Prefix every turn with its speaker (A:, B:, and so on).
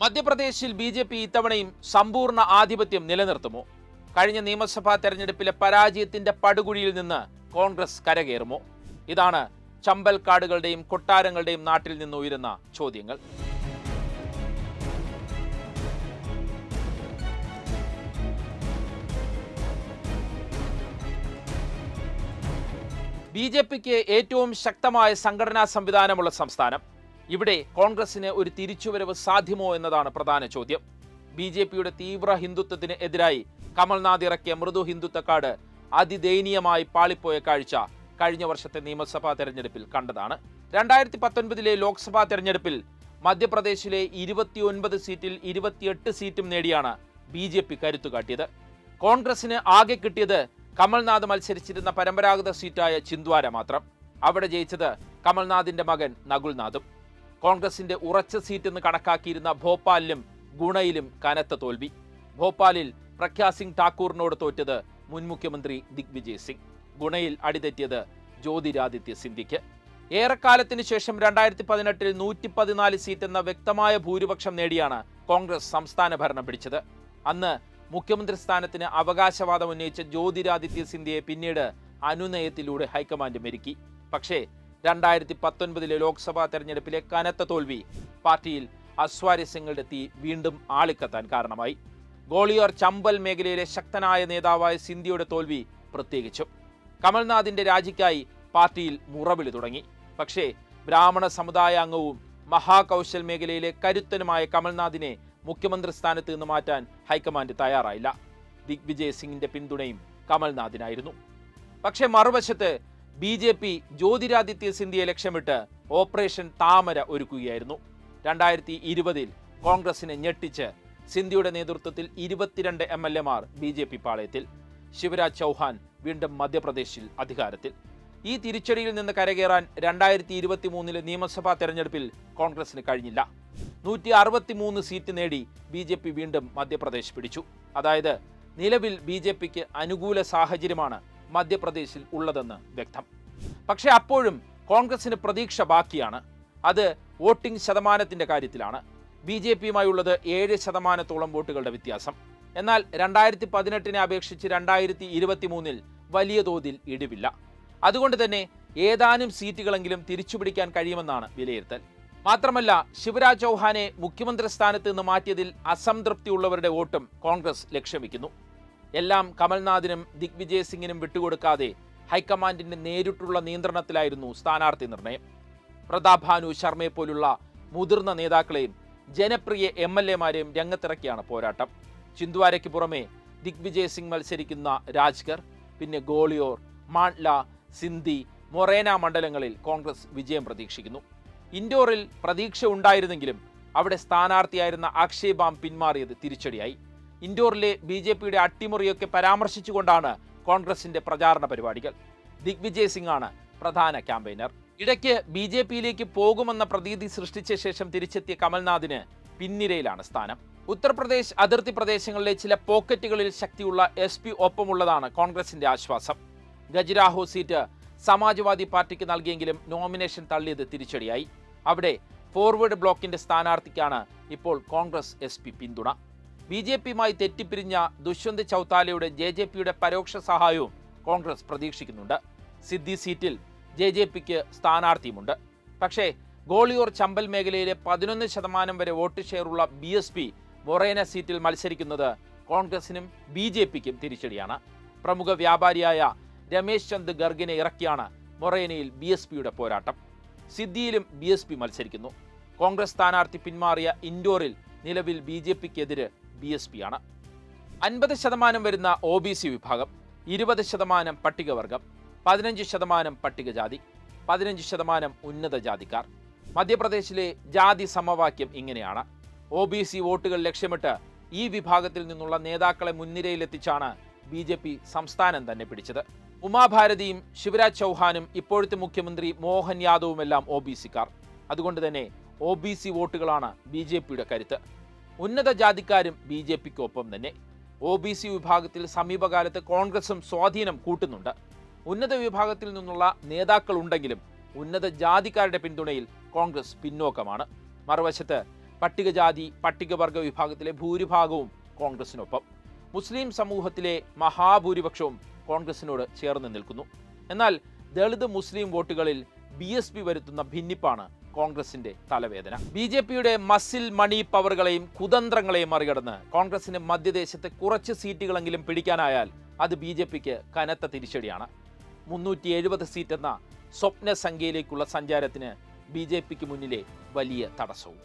A: മധ്യപ്രദേശിൽ B J P ഇത്തവണയും സമ്പൂർണ ആധിപത്യം നിലനിർത്തുമോ? കഴിഞ്ഞ നിയമസഭാ തെരഞ്ഞെടുപ്പിലെ പരാജയത്തിന്റെ പടുകുഴിയിൽ നിന്ന് കോൺഗ്രസ് കരകയറുമോ? ഇതാണ് ചമ്പൽക്കാടുകളുടെയും കൊട്ടാരങ്ങളുടെയും നാട്ടിൽ നിന്ന് ഉയരുന്ന ചോദ്യങ്ങൾ. ബി ജെ പിക്ക് ഏറ്റവും ശക്തമായ സംഘടനാ സംവിധാനമുള്ള സംസ്ഥാനം. ഇവിടെ കോൺഗ്രസിന് ഒരു തിരിച്ചുവരവ് സാധ്യമോ എന്നതാണ് പ്രധാന ചോദ്യം. ബി ജെ പിയുടെ തീവ്ര ഹിന്ദുത്വത്തിന് എതിരായി കമൽനാഥ് ഇറക്കിയ മൃദു ഹിന്ദുത്വക്കാട് അതിദയനീയമായി പാളിപ്പോയ കാഴ്ച കഴിഞ്ഞ വർഷത്തെ നിയമസഭാ തെരഞ്ഞെടുപ്പിൽ കണ്ടതാണ്. രണ്ടായിരത്തി പത്തൊൻപതിലെ ലോക്സഭാ തെരഞ്ഞെടുപ്പിൽ മധ്യപ്രദേശിലെ ഇരുപത്തിയൊൻപത് സീറ്റിൽ ഇരുപത്തിയെട്ട് സീറ്റും നേടിയാണ് ബി ജെ പി കരുത്തു കാട്ടിയത്. കോൺഗ്രസിന് ആകെ കിട്ടിയത് കമൽനാഥ് മത്സരിച്ചിരുന്ന പരമ്പരാഗത സീറ്റായ ചിന്ദ്വാര മാത്രം. അവിടെ ജയിച്ചത് കമൽനാഥിന്റെ മകൻ നകുൽനാഥും. കോൺഗ്രസിന്റെ ഉറച്ച സീറ്റെന്ന് കണക്കാക്കിയിരുന്ന ഭോപ്പാലിലും ഗുണയിലും കനത്ത തോൽവി. ഭോപ്പാലിൽ പ്രഖ്യാ സിംഗ് ഠാക്കൂറിനോട് തോറ്റത് മുൻ മുഖ്യമന്ത്രി ദിഗ്വിജയ് സിംഗ്. ഗുണയിൽ അടിതെറ്റിയത് ജ്യോതിരാദിത്യ സിന്ധ്യയ്ക്ക്. ഏറെക്കാലത്തിന് ശേഷം രണ്ടായിരത്തി പതിനെട്ടിൽ നൂറ്റി പതിനാല് സീറ്റ് എന്ന വ്യക്തമായ ഭൂരിപക്ഷം നേടിയാണ് കോൺഗ്രസ് സംസ്ഥാന ഭരണം പിടിച്ചത്. അന്ന് മുഖ്യമന്ത്രി സ്ഥാനത്തിന് അവകാശവാദം ഉന്നയിച്ച ജ്യോതിരാദിത്യ സിന്ധ്യയെ പിന്നീട് അനുനയത്തിലൂടെ ഹൈക്കമാൻഡ് മെരുക്കി. പക്ഷേ രണ്ടായിരത്തി പത്തൊൻപതിലെ ലോക്സഭാ തെരഞ്ഞെടുപ്പിലെ കനത്ത തോൽവി പാർട്ടിയിൽ അസ്വാരസ്യങ്ങളുടെ തീ വീണ്ടും ആളിക്കത്താൻ കാരണമായി. ഗോളിയോർ ചമ്പൽ മേഖലയിലെ ശക്തനായ നേതാവായ സിന്ധ്യയുടെ തോൽവി പ്രത്യേകിച്ചും. കമൽനാഥിന്റെ രാജിക്കായി പാർട്ടിയിൽ മുറവിളി തുടങ്ങി. പക്ഷേ ബ്രാഹ്മണ സമുദായ അംഗവും മഹാകൗശൽ മേഖലയിലെ കരുത്തനുമായ കമൽനാഥിനെ മുഖ്യമന്ത്രി സ്ഥാനത്ത് നിന്ന് മാറ്റാൻ ഹൈക്കമാൻഡ് തയ്യാറായില്ല. ദിഗ്വിജയ് സിംഗിന്റെ പിന്തുണയും കമൽനാഥിനായിരുന്നു. പക്ഷേ മറുവശത്ത് ബി ജെ പി ജ്യോതിരാദിത്യ സിന്ധ്യയെ ലക്ഷ്യമിട്ട് ഓപ്പറേഷൻ താമര ഒരുക്കുകയായിരുന്നു. രണ്ടായിരത്തി ഇരുപതിൽ കോൺഗ്രസിനെ ഞെട്ടിച്ച് സിന്ധ്യയുടെ നേതൃത്വത്തിൽ ഇരുപത്തിരണ്ട് എം എൽ എമാർ ബി ജെ പി പാളയത്തിൽ. ശിവരാജ് ചൗഹാൻ വീണ്ടും മധ്യപ്രദേശിൽ അധികാരത്തിൽ. ഈ തിരിച്ചടിയിൽ നിന്ന് കരകയറാൻ രണ്ടായിരത്തി ഇരുപത്തി മൂന്നിലെ നിയമസഭാ തെരഞ്ഞെടുപ്പിൽ കോൺഗ്രസിന് കഴിഞ്ഞില്ല. നൂറ്റി അറുപത്തി മൂന്ന് സീറ്റ് നേടി ബി ജെ പി വീണ്ടും മധ്യപ്രദേശ് പിടിച്ചു. അതായത് നിലവിൽ ബി ജെ പിക്ക് അനുകൂല സാഹചര്യമാണ് മധ്യപ്രദേശിൽ ഉള്ളതെന്ന് വ്യക്തം. പക്ഷേ അപ്പോഴും കോൺഗ്രസിന് പ്രതീക്ഷ ബാക്കിയാണ്. അത് വോട്ടിംഗ് ശതമാനത്തിന്റെ കാര്യത്തിലാണ്. ബി ജെ പിയുമായുള്ളത് ഏഴ് ശതമാനത്തോളം വോട്ടുകളുടെ വ്യത്യാസം. എന്നാൽ രണ്ടായിരത്തി പതിനെട്ടിനെ അപേക്ഷിച്ച് രണ്ടായിരത്തി ഇരുപത്തി മൂന്നിൽ വലിയ തോതിൽ ഇടിവില്ല. അതുകൊണ്ട് തന്നെ ഏതാനും സീറ്റുകളെങ്കിലും തിരിച്ചുപിടിക്കാൻ കഴിയുമെന്നാണ് വിലയിരുത്തൽ. മാത്രമല്ല ശിവരാജ് ചൗഹാനെ മുഖ്യമന്ത്രി സ്ഥാനത്ത് നിന്ന് മാറ്റിയതിൽ അസംതൃപ്തിയുള്ളവരുടെ വോട്ടും കോൺഗ്രസ് ലക്ഷ്യം വയ്ക്കുന്നു എല്ലാം കമൽനാഥിനും ദിഗ്വിജയ് സിംഗിനും വിട്ടുകൊടുക്കാതെ ഹൈക്കമാൻഡിന്റെ നേരിട്ടുള്ള നിയന്ത്രണത്തിലായിരുന്നു സ്ഥാനാർത്ഥി നിർണയം. പ്രതാഭാനു ശർമ്മയെ പോലുള്ള മുതിർന്ന നേതാക്കളെയും ജനപ്രിയ എം എൽ എമാരെയും രംഗത്തിറക്കിയാണ് പോരാട്ടം. ചിന്ദ്വാരയ്ക്ക് പുറമെ ദിഗ്വിജയ് സിംഗ് മത്സരിക്കുന്ന രാജ്ഗർ പിന്നെ ഗോളിയോർ മാണ്ട്ല സിന്ധി മൊറേന മണ്ഡലങ്ങളിൽ കോൺഗ്രസ് വിജയം പ്രതീക്ഷിക്കുന്നു. ഇൻഡോറിൽ പ്രതീക്ഷ ഉണ്ടായിരുന്നെങ്കിലും അവിടെ സ്ഥാനാർത്ഥിയായിരുന്ന അക്ഷയ് ബാം പിന്മാറിയത് തിരിച്ചടിയായി. ഇൻഡോറിലെ ബി ജെ പിയുടെ അട്ടിമറിയൊക്കെ പരാമർശിച്ചുകൊണ്ടാണ് കോൺഗ്രസിന്റെ പ്രചാരണ പരിപാടികൾ. ദിഗ്വിജയ് സിംഗ് ആണ് പ്രധാന ക്യാമ്പയിനർ. ഇടയ്ക്ക് ബി ജെ പിയിലേക്ക് പോകുമെന്ന പ്രതീതി സൃഷ്ടിച്ച ശേഷം തിരിച്ചെത്തിയ കമൽനാഥിന് പിന്നിരയിലാണ് സ്ഥാനം. ഉത്തർപ്രദേശ് അതിർത്തി പ്രദേശങ്ങളിലെ ചില പോക്കറ്റുകളിൽ ശക്തിയുള്ള എസ് പി ഒപ്പമുള്ളതാണ് കോൺഗ്രസിന്റെ ആശ്വാസം. ഗജരാഹോ സീറ്റ് സമാജ്വാദി പാർട്ടിക്ക് നൽകിയെങ്കിലും നോമിനേഷൻ തള്ളിയത് തിരിച്ചടിയായി. അവിടെ ഫോർവേഡ് ബ്ലോക്കിന്റെ സ്ഥാനാർത്ഥിക്കാണ് ഇപ്പോൾ കോൺഗ്രസ് എസ് പിന്തുണ. ബി ജെ പിയുമായി തെറ്റിപ്പിരിഞ്ഞ ദുഷ്യന്ത് ചൗത്താലയുടെ ജെ ജെ പിയുടെ പരോക്ഷ സഹായവും കോൺഗ്രസ് പ്രതീക്ഷിക്കുന്നുണ്ട്. സിദ്ധി സീറ്റിൽ ജെ ജെ പിക്ക് സ്ഥാനാർത്ഥിയുമുണ്ട്. പക്ഷേ ഗോളിയോർ ചമ്പൽ മേഖലയിലെ പതിനൊന്ന് ശതമാനം വരെ വോട്ട് ഷെയറുള്ള ബി എസ് പി മൊറേന സീറ്റിൽ മത്സരിക്കുന്നത് കോൺഗ്രസിനും ബി ജെ പിക്കും തിരിച്ചടിയാണ്. പ്രമുഖ വ്യാപാരിയായ രമേശ് ചന്ദ് ഗർഗിനെ ഇറക്കിയാണ് മൊറേനയിൽ ബി എസ് പിയുടെ പോരാട്ടം. സിദ്ധിയിലും ബി എസ് പി മത്സരിക്കുന്നു. കോൺഗ്രസ് സ്ഥാനാർത്ഥി പിന്മാറിയ ഇൻഡോറിൽ നിലവിൽ ബി ജെ പിക്കെതിരെ ബി എസ് പി ആണ്. അൻപത് ശതമാനം വരുന്ന ഒ ബി സി വിഭാഗം ഇരുപത് ശതമാനം പട്ടികവർഗം പതിനഞ്ച് ശതമാനം പട്ടികജാതി പതിനഞ്ച് ശതമാനം ഉന്നത ജാതിക്കാർ. മധ്യപ്രദേശിലെ ജാതി സമവാക്യം ഇങ്ങനെയാണ്. ഒ ബി സി വോട്ടുകൾ ലക്ഷ്യമിട്ട് ഈ വിഭാഗത്തിൽ നിന്നുള്ള നേതാക്കളെ മുൻനിരയിലെത്തിച്ചാണ് ബി ജെ പി സംസ്ഥാനം തന്നെ പിടിച്ചത്. ഉമാഭാരതിയും ശിവരാജ് ചൗഹാനും ഇപ്പോഴത്തെ മുഖ്യമന്ത്രി മോഹൻ യാദവുമെല്ലാം ഒ ബി സിക്കാർ അതുകൊണ്ട് തന്നെ ഒ ബി സി വോട്ടുകളാണ് ബി ജെ പിയുടെ കരുത്ത്. ഉന്നത ജാതിക്കാരും ബി ജെ പിക്കൊപ്പം തന്നെ. ഒ ബി സി വിഭാഗത്തിൽ സമീപകാലത്ത് കോൺഗ്രസും സ്വാധീനം കൂട്ടുന്നുണ്ട്. ഉന്നത വിഭാഗത്തിൽ നിന്നുള്ള നേതാക്കൾ ഉണ്ടെങ്കിലും ഉന്നത ജാതിക്കാരുടെ പിന്തുണയിൽ കോൺഗ്രസ് പിന്നോക്കമാണ്. മറുവശത്ത് പട്ടികജാതി പട്ടികവർഗ വിഭാഗത്തിലെ ഭൂരിഭാഗവും കോൺഗ്രസിനൊപ്പം. മുസ്ലിം സമൂഹത്തിലെ മഹാഭൂരിപക്ഷവും കോൺഗ്രസിനോട് ചേർന്ന് നിൽക്കുന്നു. എന്നാൽ ദളിത് മുസ്ലിം വോട്ടുകളിൽ ബി എസ് പി വരുത്തുന്ന ഭിന്നിപ്പാണ് കോൺഗ്രസിന്റെ തലവേദന. ബി ജെ പിയുടെ മസിൽ മണി പവറുകളെയും കുതന്ത്രങ്ങളെയും മറികടന്ന് കോൺഗ്രസിന് മധ്യദേശത്തെ കുറച്ച് സീറ്റുകളെങ്കിലും പിടിക്കാനായാൽ അത് ബി ജെ പിക്ക് കനത്ത തിരിച്ചടിയാണ്. മുന്നൂറ്റി എഴുപത് സീറ്റ് എന്ന സ്വപ്ന സംഖ്യയിലേക്കുള്ള സഞ്ചാരത്തിന് ബി ജെ പിക്ക് മുന്നിലെ വലിയ തടസ്സവും.